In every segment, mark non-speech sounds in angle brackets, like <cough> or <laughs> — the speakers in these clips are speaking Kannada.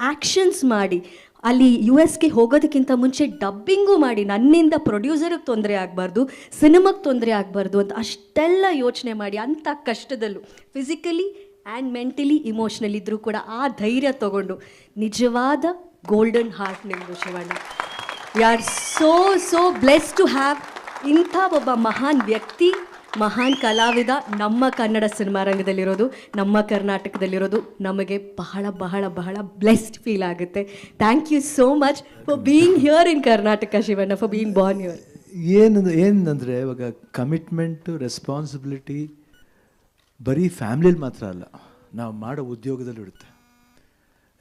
ಆ್ಯಕ್ಷನ್ಸ್ ಮಾಡಿ. ಅಲ್ಲಿ ಯು ಎಸ್ಗೆ ಹೋಗೋದಕ್ಕಿಂತ ಮುಂಚೆ ಡಬ್ಬಿಂಗು ಮಾಡಿ. ನನ್ನಿಂದ ಪ್ರೊಡ್ಯೂಸರಿಗೆ ತೊಂದರೆ ಆಗಬಾರ್ದು ಸಿನಿಮಾಗೆ ತೊಂದರೆ ಆಗಬಾರ್ದು ಅಂತ ಅಷ್ಟೆಲ್ಲ ಯೋಚನೆ ಮಾಡಿ. ಅಂಥ ಕಷ್ಟದಲ್ಲೂ ಫಿಸಿಕಲಿ ಆ್ಯಂಡ್ ಮೆಂಟಲಿ ಇಮೋಷ್ನಲ್ ಇದ್ದರೂ ಕೂಡ ಆ ಧೈರ್ಯ ತಗೊಂಡು. ನಿಜವಾದ ಗೋಲ್ಡನ್ ಹಾರ್ಟ್ ನಿಮ್ಮದು Shivanna. We are so so bless to have ಇಂಥ ಒಬ್ಬ ಮಹಾನ್ ವ್ಯಕ್ತಿ. ಮಹಾನ್ ಕಲಾವಿದ ನಮ್ಮ ಕನ್ನಡ ಸಿನಿಮಾ ರಂಗದಲ್ಲಿರೋದು, ನಮ್ಮ ಕರ್ನಾಟಕದಲ್ಲಿರೋದು ನಮಗೆ ಬಹಳ ಬಹಳ ಬಹಳ ಬ್ಲೆಸ್ಡ್ ಫೀಲ್ ಆಗುತ್ತೆ. Thank you so much for being here in Karnataka Shivanna for being born here ಏನು ಏನಂದರೆ ಇವಾಗ ಕಮಿಟ್ಮೆಂಟು ರೆಸ್ಪಾನ್ಸಿಬಿಲಿಟಿ ಬರೀ ಫ್ಯಾಮ್ಲಿಲಿ ಮಾತ್ರ ಅಲ್ಲ, ನಾವು ಮಾಡೋ ಉದ್ಯೋಗದಲ್ಲಿ ಇರುತ್ತೆ.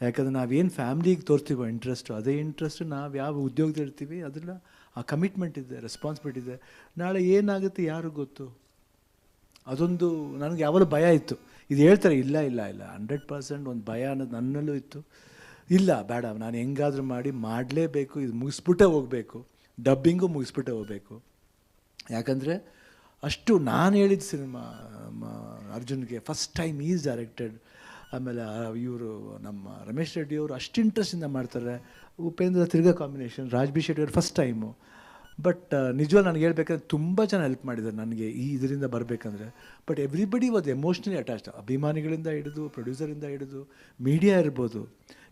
ಯಾಕಂದ್ರೆ ನಾವೇನು ಫ್ಯಾಮ್ಲಿಗೆ ತೋರ್ತೀವೋ ಇಂಟ್ರೆಸ್ಟು ಅದೇ ಇಂಟ್ರೆಸ್ಟ್ ನಾವು ಯಾವ ಉದ್ಯೋಗದಲ್ಲಿ ಇರ್ತೀವಿ ಅದನ್ನು ಆ ಕಮಿಟ್ಮೆಂಟ್ ಇದೆ ರೆಸ್ಪಾನ್ಸಿಬಿಲಿಟಿ ಇದೆ. ನಾಳೆ ಏನಾಗುತ್ತೆ ಯಾರು ಗೊತ್ತು? ಅದೊಂದು ನನಗೆ ಯಾವಾಗಲೂ ಭಯ ಇತ್ತು. ಇದು ಹೇಳ್ತಾರೆ, ಇಲ್ಲ ಇಲ್ಲ ಇಲ್ಲ ಹಂಡ್ರೆಡ್ ಪರ್ಸೆಂಟ್ ಒಂದು ಭಯ ಅನ್ನೋದು ನನ್ನಲ್ಲೂ ಇತ್ತು. ಇಲ್ಲ, ಬೇಡ, ನಾನು ಹೆಂಗಾದರೂ ಮಾಡಿ ಮಾಡಲೇಬೇಕು, ಇದು ಮುಗಿಸ್ಬಿಟ್ಟೆ ಹೋಗಬೇಕು. ಡಬ್ಬಿಂಗು ಮುಗಿಸ್ಬಿಟ್ಟೆ ಹೋಗಬೇಕು. ಯಾಕಂದರೆ ಅಷ್ಟು ನಾನು ಹೇಳಿದ ಸಿನಿಮಾ ಅರ್ಜುನ್ಗೆ ಫಸ್ಟ್ ಟೈಮ್ ಈಸ್ ಡೈರೆಕ್ಟೆಡ್ ಆಮೇಲೆ ಇವರು ನಮ್ಮ ರಮೇಶ್ ರೆಡ್ಡಿ ಅವರು ಅಷ್ಟು ಇಂಟ್ರೆಸ್ಟಿಂದ ಮಾಡ್ತಾರೆ. ಉಪೇಂದ್ರ ತಿರ್ಗಾ ಕಾಂಬಿನೇಷನ್ ರಾಜ್ಬಿ ಶೆಟ್ಟಿ ಅವರು ಫಸ್ಟ್ ಟೈಮು ಬಟ್ ನಿಜವಾಗಿ ನನಗೆ ಹೇಳ್ಬೇಕಂದ್ರೆ ತುಂಬ ಜನ ಹೆಲ್ಪ್ ಮಾಡಿದ್ದಾರೆ ನನಗೆ ಈ ಇದರಿಂದ ಬರಬೇಕಂದ್ರೆ. But everybody was emotionally attached ಅಭಿಮಾನಿಗಳಿಂದ ಹಿಡಿದು ಪ್ರೊಡ್ಯೂಸರಿಂದ ಹಿಡಿದು ಮೀಡಿಯಾ ಇರ್ಬೋದು.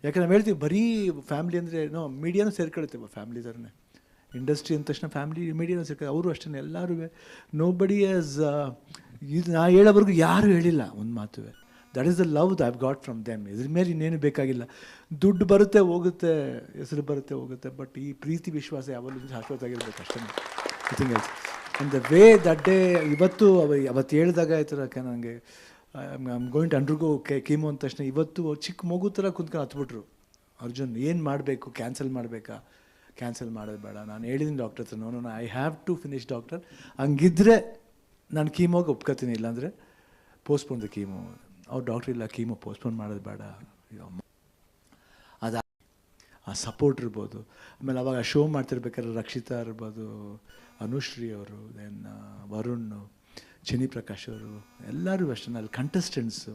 ಯಾಕಂದ್ರೆ ನಾವು ಹೇಳ್ತೀವಿ, ಬರೀ ಫ್ಯಾಮಿಲಿ ಅಂದರೆ ಏನೋ ಮೀಡಿಯಾನು ಸೇರ್ಕೊಳ್ತೇವೆ ಫ್ಯಾಮಿಲಿ ಥರನೇ ಇಂಡಸ್ಟ್ರಿ ಅಂದ ತಕ್ಷಣ ಫ್ಯಾಮಿಲಿ ಮೀಡಿಯಾನು ಸೇರ್ಕೊಂಡು ಅವರು ಅಷ್ಟೇ ಎಲ್ಲರೂ ನೋ ಬಡಿ ಆಸ್ ಇದು ನಾ ಹೇಳೋವರೆಗೂ ಯಾರೂ ಹೇಳಿಲ್ಲ ಒಂದು ಮಾತುವೆ. That is the love the I've got from them ಇದ್ರ ಮೇಲೆ ಇನ್ನೇನು ಬೇಕಾಗಿಲ್ಲ. ದುಡ್ಡು ಬರುತ್ತೆ, ಹೋಗುತ್ತೆ, ಹೆಸರು ಬರುತ್ತೆ, ಹೋಗುತ್ತೆ ಬಟ್ ಈ ಪ್ರೀತಿ, ವಿಶ್ವಾಸ ಯಾವಾಗಲೂ ಶಾಶ್ವತ ಆಗಿರ್ಬೇಕು ಅಷ್ಟೇ. Thing else and the way that day ಇವತ್ತು ಅವ, ಅವತ್ತು ಹೇಳಿದಾಗ ಆಯ್ತು ಯಾಕೆ ನನಗೆ ಐಮ್ ಗೋಯಿಂಟ್ ಅಂಡ್ರಿಗೋ ಕೆ ಕೀಮೋ ಅಂದ ತಕ್ಷಣ ಇವತ್ತು ಚಿಕ್ಕ ಮಗು ಥರ ಕುಂತ್ಕೊಂಡು ಹತ್ಬಿಟ್ರು. ಅರ್ಜುನ್, ಏನು ಮಾಡಬೇಕು? ಕ್ಯಾನ್ಸಲ್ ಮಾಡಬೇಕಾ? ಕ್ಯಾನ್ಸಲ್ ಮಾಡೋದು ಬೇಡ. ನಾನು ಹೇಳಿದ್ದೀನಿ ಡಾಕ್ಟರ್ ಹತ್ರ no no I have to finish doctor ಹಂಗಿದ್ರೆ ನಾನು ಕೀಮೋಗೆ ಒಪ್ಕೋತೀನಿ, ಇಲ್ಲಾಂದರೆ ಪೋಸ್ಟ್ಪೋನ್ ದ ಕೀಮೋ ಅವ್ರು ಡಾಕ್ಟ್ರ್ ಇಲ್ಲ ಕೀಮೋ ಪೋಸ್ಟ್ಪೋನ್ ಮಾಡೋದು ಬೇಡ. ಅದು ಆ ಸಪೋರ್ಟ್ ಇರ್ಬೋದು. ಆಮೇಲೆ ಅವಾಗ ಶೋ ಮಾಡ್ತಿರ್ಬೇಕಾದ್ರೆ ರಕ್ಷಿತಾ ಇರ್ಬೋದು, ಅನುಶ್ರೀ ಅವರು ದೆನ್ ವರುಣ್ ಚಿನಿ ಪ್ರಕಾಶ್ ಅವರು, ಎಲ್ಲರೂ ಅಷ್ಟೇ. ಅಲ್ಲಿ ಕಂಟೆಸ್ಟೆಂಟ್ಸು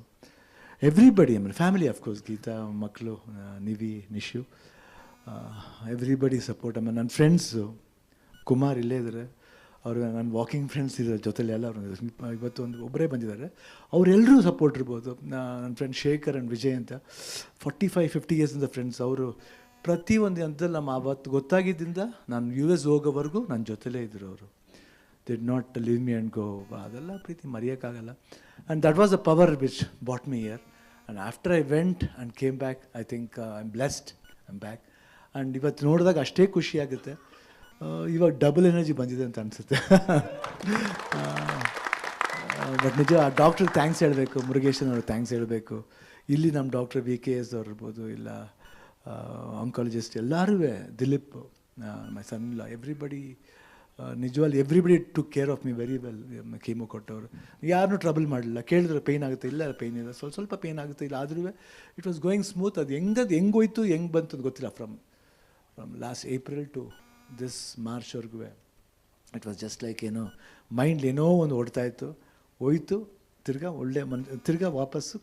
ಎವ್ರಿಬಡಿ ಆಮೇಲೆ ಫ್ಯಾಮಿಲಿ ಅಫ್ಕೋರ್ಸ್ ಗೀತಾ ಮಕ್ಕಳು ನಿವಿ ನಿಶು ಎವ್ರಿಬಡಿ ಸಪೋರ್ಟ್ ಆಮೇಲೆ ನನ್ನ ಫ್ರೆಂಡ್ಸು ಕುಮಾರ್ ಇಲ್ಲೇ ಇದ್ದಾರೆ ಅವರು ನನ್ನ ವಾಕಿಂಗ್ ಫ್ರೆಂಡ್ಸ್ ಇದ್ದಾರೆ ಜೊತೆಲಿ ಎಲ್ಲ ಇವತ್ತು ಒಂದು ಒಬ್ಬರೇ ಬಂದಿದ್ದಾರೆ. ಅವರೆಲ್ಲರೂ ಸಪೋರ್ಟ್ ಇರ್ಬೋದು. ನನ್ನ ಫ್ರೆಂಡ್ ಶೇಖರ್ ಆ್ಯಂಡ್ ವಿಜಯ್ ಅಂತ. ಫಾರ್ಟಿ ಫೈವ್ ಫಿಫ್ಟಿ ಇಯರ್ಸಿಂದ ಫ್ರೆಂಡ್ಸ್ ಅವರು ಪ್ರತಿಯೊಂದು ಹಂತದಲ್ಲಿ ನಮ್ಮ ಅವತ್ತು ಗೊತ್ತಾಗಿದ್ದರಿಂದ ನಾನು ಯು ಎಸ್ ಹೋಗೋವರೆಗೂ ನನ್ನ ಜೊತೆಲೇ ಇದ್ದರು ಅವರು. Did not leave me and go ಅದೆಲ್ಲ ಪ್ರೀತಿ ಮರೆಯೋಕ್ಕಾಗಲ್ಲ. And that was a power which bought me year and after I went and came back I think I am blessed I am back and ಇವತ್ತು ನೋಡಿದಾಗ ಅಷ್ಟೇ ಖುಷಿಯಾಗುತ್ತೆ ಇವಾಗ ಡಬಲ್ ಎನರ್ಜಿ ಬಂದಿದೆ ಅಂತ ಅನಿಸುತ್ತೆ. ಬಟ್ <laughs> ನಿಜ ಆ ಡಾಕ್ಟ್ರಿಗೆ ಥ್ಯಾಂಕ್ಸ್ ಹೇಳಬೇಕು, ಮುರುಗೇಶನ್ ಅವ್ರಿಗೆ ಥ್ಯಾಂಕ್ಸ್ ಹೇಳಬೇಕು. ಇಲ್ಲಿ ನಮ್ಮ ಡಾಕ್ಟರ್ ವಿ ಕೆ ಎಸ್ ಅವ್ರು ಇರ್ಬೋದು, ಇಲ್ಲ ಆಂಕಾಲಜಿಸ್ಟ್ ಎಲ್ಲರೂ ದಿಲೀಪ್ ಮೈ ಸನ್ ಇಲ್ಲ everybody ನಿಜವಾಗ್ಲಿ everybody to care of me very well chemo ಕೊಟ್ಟವರು. ಯಾರನ್ನೂ ಟ್ರಬಲ್ ಮಾಡಲಿಲ್ಲ. ಕೇಳಿದ್ರೆ ಪೇಯ್ನ್ ಆಗುತ್ತೆ? ಇಲ್ಲ ಪೇಯ್ನ್ ಇಲ್ಲ. ಸ್ವಲ್ಪ ಸ್ವಲ್ಪ ಪೇಯ್ನ್ ಆಗುತ್ತೆ. ಇಲ್ಲ, ಆದ್ರೂ ಇಟ್ ವಾಸ್ ಗೋಯಿಂಗ್ ಸ್ಮೂತ್ ಅದು ಹೆಂಗದು ಹೆಂಗೋಯ್ತು ಹೆಂಗೆ ಬಂತು ಗೊತ್ತಿಲ್ಲ. From from last April to this ಮಾರ್ಚ್ವರೆಗೂ it was just like ಏನೋ ಮೈಂಡ್ ಏನೋ ಒಂದು ಓಡ್ತಾ ಇತ್ತು, ಹೋಯ್ತು, ತಿರ್ಗಾ ಒಳ್ಳೆ ಮನ್, ತಿರ್ಗಾ ವಾಪಸ್ಸು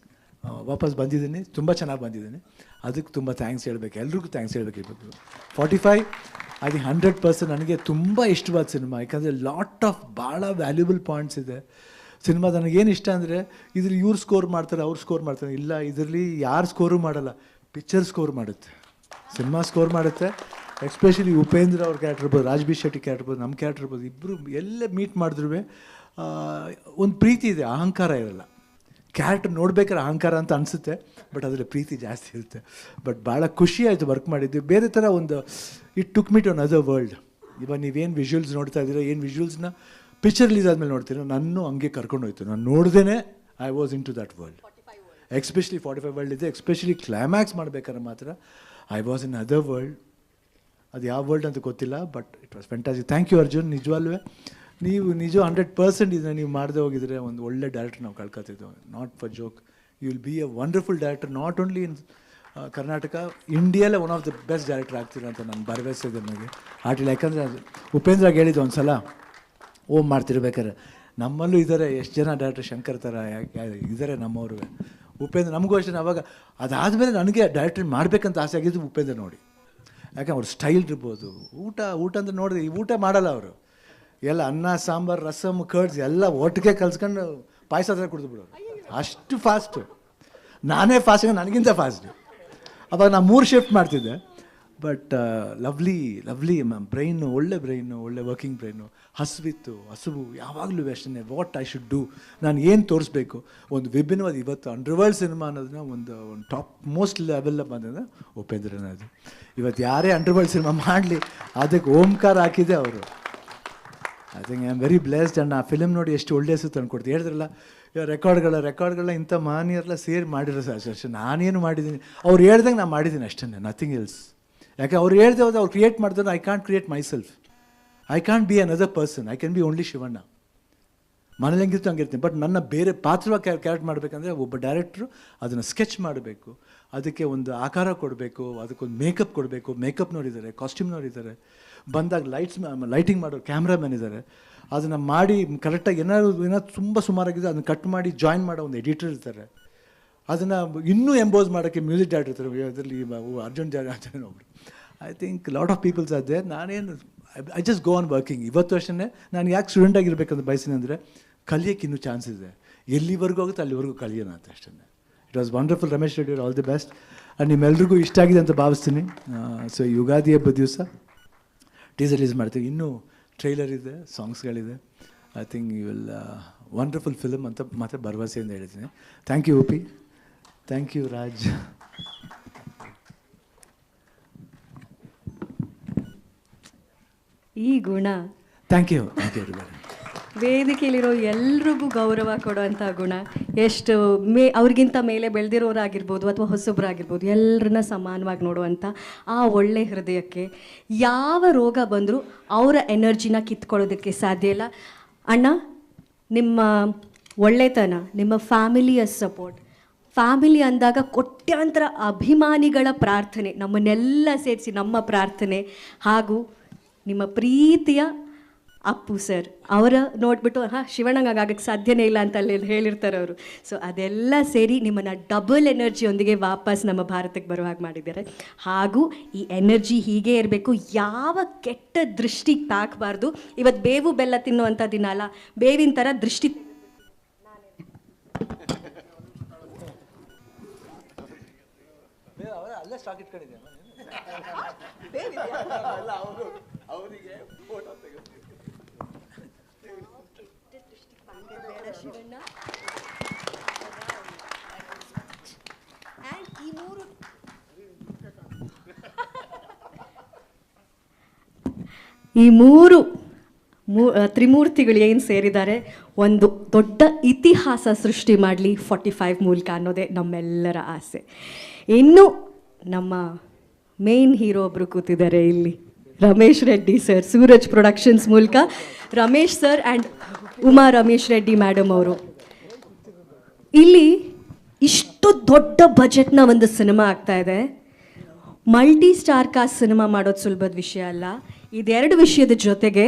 ವಾಪಸ್ ಬಂದಿದ್ದೀನಿ, ತುಂಬ ಚೆನ್ನಾಗಿ ಬಂದಿದ್ದೀನಿ. ಅದಕ್ಕೆ ತುಂಬ ಥ್ಯಾಂಕ್ಸ್ ಹೇಳಬೇಕು, ಎಲ್ರಿಗೂ ಥ್ಯಾಂಕ್ಸ್ ಹೇಳಬೇಕು ಇವತ್ತು ಫಾರ್ಟಿ ಫೈವ್ ಅದು ಹಂಡ್ರೆಡ್ ಪರ್ಸೆಂಟ್ ನನಗೆ ತುಂಬ ಇಷ್ಟವಾದ ಸಿನಿಮಾ, ಯಾಕಂದರೆ ಲಾಟ್ ಆಫ್ ಭಾಳ ವ್ಯಾಲ್ಯೂಬಲ್ ಪಾಯಿಂಟ್ಸ್ ಇದೆ. ಸಿನಿಮಾ ನನಗೇನು ಇಷ್ಟ ಅಂದರೆ, ಇದ್ರಲ್ಲಿ ಇವ್ರು ಸ್ಕೋರ್ ಮಾಡ್ತಾರೆ, ಅವ್ರು ಸ್ಕೋರ್ ಮಾಡ್ತಾರೆ. ಇಲ್ಲ, ಇದರಲ್ಲಿ ಯಾರು ಸ್ಕೋರು ಮಾಡಲ್ಲ ಪಿಕ್ಚರ್ ಸ್ಕೋರ್ ಮಾಡುತ್ತೆ. ಸಿನಿಮಾ ಸ್ಕೋರ್ ಮಾಡುತ್ತೆ. ಎಸ್ಪೆಷಲಿ ಉಪೇಂದ್ರ ಅವ್ರ ಕ್ಯಾರೆಕ್ಟರ್ ಇರ್ಬೋದು ರಾಜ್ ಬಿ ಶೆಟ್ಟಿ ಕ್ಯಾರೆಕ್ಟರ್ ಇರ್ಬೋದು ನಮ್ಮ ಕ್ಯಾರೆಕ್ಟರ್ ಇರ್ಬೋದು ಇಬ್ಬರು ಎಲ್ಲೇ ಮೀಟ್ ಮಾಡಿದ್ರು ಒಂದು ಪ್ರೀತಿ ಇದೆ, ಅಹಂಕಾರ ಇರಲ್ಲ. ಕ್ಯಾರೆಕ್ಟರ್ ನೋಡ್ಬೇಕಾದ್ರೆ ಅಹಂಕಾರ ಅಂತ ಅನಿಸುತ್ತೆ ಬಟ್ ಅದರಲ್ಲಿ ಪ್ರೀತಿ ಜಾಸ್ತಿ ಇರುತ್ತೆ. ಬಟ್ ಭಾಳ ಖುಷಿ ಆಯಿತು ವರ್ಕ್ ಮಾಡಿದ್ದು. ಬೇರೆ ಥರ ಒಂದು it took me to another world ಇವಾಗ ನೀವೇನು ವಿಜುವಲ್ಸ್ ನೋಡ್ತಾ ಇದ್ದೀರಾ, ಏನು ವಿಜುವಲ್ಸ್ನ ಪಿಕ್ಚರ್ ರಿಲೀಸ್ ಆದಮೇಲೆ ನೋಡ್ತೀರಾ, ನನ್ನೂ ಹಂಗೆ ಕರ್ಕೊಂಡು ಹೋಯ್ತು. ನಾನು ನೋಡ್ದೇ I was into that world especially forty five world ಇದೆ ಎಕ್ಸ್ಪೆಷಲಿ ಕ್ಲೈಮ್ಯಾಕ್ಸ್ ಮಾಡ್ಬೇಕಾದ್ರೆ ಮಾತ್ರ I was in other world ಅದು ಯಾವ ವರ್ಲ್ಡ್ ಅಂತ ಗೊತ್ತಿಲ್ಲ but it was fantasy thank you Arjun. ನಿಜವಲ್ವೇ? ನೀವು ನಿಜ ಹಂಡ್ರೆಡ್ ಪರ್ಸೆಂಟ್ ಇದನ್ನ ನೀವು ಮಾಡದೆ ಹೋಗಿದ್ರೆ ಒಂದು ಒಳ್ಳೆ ಡೈರೆಕ್ಟರ್ ನಾವು ಕಳ್ಕೊತಿದ್ದೆವು not for joke you will be a wonderful director not only in Karnataka ಇಂಡಿಯಲ್ಲೇ one of the best director ಆಗ್ತೀರ ಅಂತ ನಾನು ಭರವಸೆ ನನಗೆ ಆಟಿಲ್ಲ ಯಾಕಂದರೆ ಉಪೇಂದ್ರ ಹೇಳಿದ್ದು ಒಂದು ಸಲ ಓಮ್ ಮಾಡ್ತಿರ್ಬೇಕಾರೆ ನಮ್ಮಲ್ಲೂ ಇದ್ದಾರೆ ಎಷ್ಟು ಜನ ಡೈರೆಕ್ಟರ್ ಶಂಕರ್ ಥರ ಇದ್ದಾರೆ ನಮ್ಮವರು ಉಪೇಂದ್ರ, ನಮಗೂ ಅಷ್ಟೇ ಅವಾಗ ಅದಾದಮೇಲೆ ನನಗೆ ಡೈರೆಕ್ಟರ್ ಮಾಡಬೇಕಂತ ಆಸೆ ಆಗಿದ್ದು ಉಪೇಂದ್ರ ನೋಡಿ. ಯಾಕೆ ಅವ್ರ ಸ್ಟೈಲ್ ಇರ್ಬೋದು. ಊಟ ಊಟ ಅಂತ ಈ ಊಟ ಮಾಡಲ್ಲ ಅವರು. ಎಲ್ಲ ಅನ್ನ, ಸಾಂಬಾರು ರಸಮ್ ಕರ್ಡ್ಸ್ ಎಲ್ಲ ಒಟ್ಟಿಗೆ ಕಲ್ಸ್ಕೊಂಡು ಪಾಯಸ ಹತ್ರ ಕುಡಿದು ಬಿಡೋರು. ಅಷ್ಟು ಫಾಸ್ಟು ನಾನೇ ಫಾಸ್ಟ್ ನನಗಿಂತ ಫಾಸ್ಟ್ ಅವಾಗ ನಾನು ಮೂರು ಶಿಫ್ಟ್ ಮಾಡ್ತಿದ್ದೆ. But lovely lovely ma'am brain ಒಳ್ಳೆ ಬ್ರೈನು ಒಳ್ಳೆ ವರ್ಕಿಂಗ್ ಬ್ರೈನು ಹಸುವಿತ್ತು, ಹಸುವು, ಯಾವಾಗಲೂ ಅಷ್ಟೇ ವಾಟ್ ಐ ಶುಡ್ ಡೂ ನಾನು ಏನು ತೋರಿಸ್ಬೇಕು? ಒಂದು ವಿಭಿನ್ನವಾದ ಇವತ್ತು ಅಂಡರ್ವರ್ಲ್ಡ್ ಸಿನಿಮಾ ಅನ್ನೋದನ್ನ ಒಂದು ಒಂದು ಟಾಪ್ ಮೋಸ್ಟ್ ಲೆವೆಲ್ ಬಂದಿದೆ ಉಪೇಂದ್ರನ ಅದು ಇವತ್ತು ಯಾರೇ ಅಂಡರ್ವರ್ಲ್ಡ್ ಸಿನಿಮಾ ಮಾಡಲಿ, ಅದಕ್ಕೆ ಓಂಕಾರ ಹಾಕಿದೆ ಅವರು. I think I am very blessed and ಆ ಫಿಲ್ಮ್ ನೋಡಿ ಎಷ್ಟು ಒಳ್ಳೆ ಹೆಸರು ತಂದುಕೊಡ್ತೀವಿ ಹೇಳಿದ್ರಲ್ಲ ರೆಕಾರ್ಡ್ಗಳ ರೆಕಾರ್ಡ್ಗಳನ್ನ ಇಂಥ ಮಾನಿಯರೆಲ್ಲ ಸೇರಿ ಮಾಡಿರೋ ಸರ್ ನಾನೇನು ಮಾಡಿದ್ದೀನಿ? ಅವ್ರು ಹೇಳ್ದಂಗೆ ನಾನು ಮಾಡಿದ್ದೀನಿ ಅಷ್ಟೇ ನಥಿಂಗ್ ಎಲ್ಸ್ ಯಾಕೆ ಅವ್ರು ಹೇಳ್ದೆ ಹೋದ್ರೆ ಅವ್ರು ಕ್ರಿಯೇಟ್ ಮಾಡಿದ್ರೆ I can't create myself I can't be another person I can be only Shivanna. ಮನೇಲಿ ಹೆಂಗಿರ್ತು ಹಂಗಿರ್ತೀನಿ ಬಟ್ ನನ್ನ ಬೇರೆ ಪಾತ್ರವಾಗಿ ಕ್ಯಾರೆಕ್ಟ್ ಮಾಡಬೇಕಂದ್ರೆ ಒಬ್ಬ ಡೈರೆಕ್ಟ್ರು ಅದನ್ನು ಸ್ಕೆಚ್ ಮಾಡಬೇಕು. ಅದಕ್ಕೆ ಒಂದು ಆಕಾರ ಕೊಡಬೇಕು, ಅದಕ್ಕೊಂದು ಮೇಕಪ್ ಕೊಡಬೇಕು. ಮೇಕಪ್ನವ್ರು ಕಾಸ್ಟ್ಯೂಮ್ನವ್ರು ಇದ್ದಾರೆ ಬಂದಾಗ ಲೈಟ್ಸ್ ಲೈಟಿಂಗ್ ಮಾಡೋರು ಕ್ಯಾಮ್ರಾಮ್ಯಾನ್ ಇದ್ದಾರೆ. ಅದನ್ನು ಮಾಡಿ ಕರೆಕ್ಟಾಗಿ ಏನಾದ್ರು ಏನಾದ್ರು ತುಂಬ ಸುಮಾರಾಗಿದೆ, ಅದನ್ನು ಕಟ್ ಮಾಡಿ ಜಾಯಿನ್ ಮಾಡೋ ಒಂದು ಎಡಿಟರ್ ಇರ್ತಾರೆ. ಅದನ್ನು ಇನ್ನೂ ಎಂಬೋಸ್ ಮಾಡೋಕ್ಕೆ ಮ್ಯೂಸಿಕ್ ಡೈರೆಕ್ಟರ್ ಅದರಲ್ಲಿ ಅರ್ಜುನ್ ಜಾರ್ಜನ್ ಒಬ್ಬರು I think lot of peoples ಅದೇ ನಾನೇನು I just go on working ಇವತ್ತು ಅಷ್ಟೇ ನಾನು ಯಾಕೆ ಸ್ಟೂಡೆಂಟ್ ಆಗಿರ್ಬೇಕಂತ ಬಯಸಿನ ಅಂದರೆ, ಕಲಿಯೋಕ್ಕೆ ಇನ್ನೂ ಚಾನ್ಸ್ ಇದೆ. ಎಲ್ಲಿವರೆಗೂ ಹೋಗುತ್ತೆ ಅಲ್ಲಿವರೆಗೂ ಕಲಿಯೋಣ ಅಂತ ಅಷ್ಟೇ it was wonderful Ramesh Reddy all the best and ನಿಮ್ಮೆಲ್ರಿಗೂ ಇಷ್ಟ ಆಗಿದೆ ಅಂತ ಭಾವಿಸ್ತೀನಿ. ಸೊ ಯುಗಾದಿ ಹಬ್ಬದ ದಿವಸ ಟೀಸರ್ ರಿಲೀಸ್ ಮಾಡ್ತೀವಿ. ಇನ್ನೂ ಟ್ರೈಲರ್ ಇದೆ ಸಾಂಗ್ಸ್ಗಳಿದೆ I think you will wonderful film ಅಂತ ಮತ್ತೆ ಭರವಸೆಯಿಂದ ಹೇಳ್ತೀನಿ. Thank you Uppi thank you Raj ಈ ಗುಣ ಥ್ಯಾಂಕ್ ಯು. ವೇದಿಕೆಯಲ್ಲಿರೋ ಎಲ್ರಿಗೂ ಗೌರವ ಕೊಡುವಂಥ ಗುಣ. ಎಷ್ಟು ಮೇ ಅವ್ರಿಗಿಂತ ಮೇಲೆ ಬೆಳೆದಿರೋರಾಗಿರ್ಬೋದು ಅಥವಾ ಹೊಸಬ್ರಾಗಿರ್ಬೋದು ಎಲ್ಲರನ್ನ ಸಮಾನವಾಗಿ ನೋಡುವಂಥ ಆ ಒಳ್ಳೆ ಹೃದಯಕ್ಕೆ ಯಾವ ರೋಗ ಬಂದರೂ ಅವರ ಎನರ್ಜಿನ ಕಿತ್ಕೊಳ್ಳೋದಕ್ಕೆ ಸಾಧ್ಯ ಇಲ್ಲ. ಅಣ್ಣ ನಿಮ್ಮ ಒಳ್ಳೆತನ ನಿಮ್ಮ ಫ್ಯಾಮಿಲಿಯ ಸಪೋರ್ಟ್ ಫ್ಯಾಮಿಲಿ ಅಂದಾಗ ಕೋಟ್ಯಾಂತರ ಅಭಿಮಾನಿಗಳ ಪ್ರಾರ್ಥನೆ, ನಮ್ಮನ್ನೆಲ್ಲ ಸೇರಿಸಿ ನಮ್ಮ ಪ್ರಾರ್ಥನೆ. ಹಾಗೂ ನಿಮ್ಮ ಪ್ರೀತಿಯ ಅಪ್ಪು ಸರ್, ಅವರ ನೋಡ್ಬಿಟ್ಟು ಹಾಂ ಶಿವಣಂಗಾಗಕ್ಕೆ ಸಾಧ್ಯನೇ ಇಲ್ಲ ಅಂತ ಅಲ್ಲಿ ಹೇಳಿರ್ತಾರೆ ಅವರು. ಸೊ ಅದೆಲ್ಲ ಸೇರಿ ನಿಮ್ಮನ್ನು ಡಬಲ್ ಎನರ್ಜಿಯೊಂದಿಗೆ ವಾಪಸ್ ನಮ್ಮ ಭಾರತಕ್ಕೆ ಬರುವ ಹಾಗೆ ಮಾಡಿದ್ದಾರೆ. ಹಾಗೂ ಈ ಎನರ್ಜಿ ಹೀಗೆ ಇರಬೇಕು. ಯಾವ ಕೆಟ್ಟ ದೃಷ್ಟಿ ತಾಕಬಾರ್ದು. ಇವತ್ತು ಬೇವು ಬೆಲ್ಲ ತಿನ್ನುವಂಥ ದಿನ ಅಲ್ಲ. ಬೇವಿನ ಥರ ದೃಷ್ಟಿ ಈ ಮೂರು ಈ ಮೂರು ಮೂ ತ್ರಿಮೂರ್ತಿಗಳು ಏನು ಸೇರಿದ್ದಾರೆ? ಒಂದು ದೊಡ್ಡ ಇತಿಹಾಸ ಸೃಷ್ಟಿ ಮಾಡಲಿ ಫಾರ್ಟಿ ಫೈವ್ ಮೂಲಕ ಅನ್ನೋದೇ ನಮ್ಮೆಲ್ಲರ ಆಸೆ. ಇನ್ನು ನಮ್ಮ ಮೇನ್ ಹೀರೋ ಒಬ್ಬರು ಕೂತಿದ್ದಾರೆ ಇಲ್ಲಿ. ರಮೇಶ್ ರೆಡ್ಡಿ ಸರ್ ಸೂರಜ್ ಪ್ರೊಡಕ್ಷನ್ಸ್ ಮೂಲಕ. Ramesh sir and Uma Ramesh Reddy madam ಅವರು. ಇಲ್ಲಿ ಇಷ್ಟು ದೊಡ್ಡ ಬಜೆಟ್ನ ಒಂದು ಸಿನಿಮಾ ಆಗ್ತಾ ಇದೆ. ಮಲ್ಟಿ ಸ್ಟಾರ್ ಕಾಸ್ಟ್ ಸಿನಿಮಾ ಮಾಡೋದು ಸುಲಭದ ವಿಷಯ ಅಲ್ಲ. ಇದೆರಡು ವಿಷಯದ ಜೊತೆಗೆ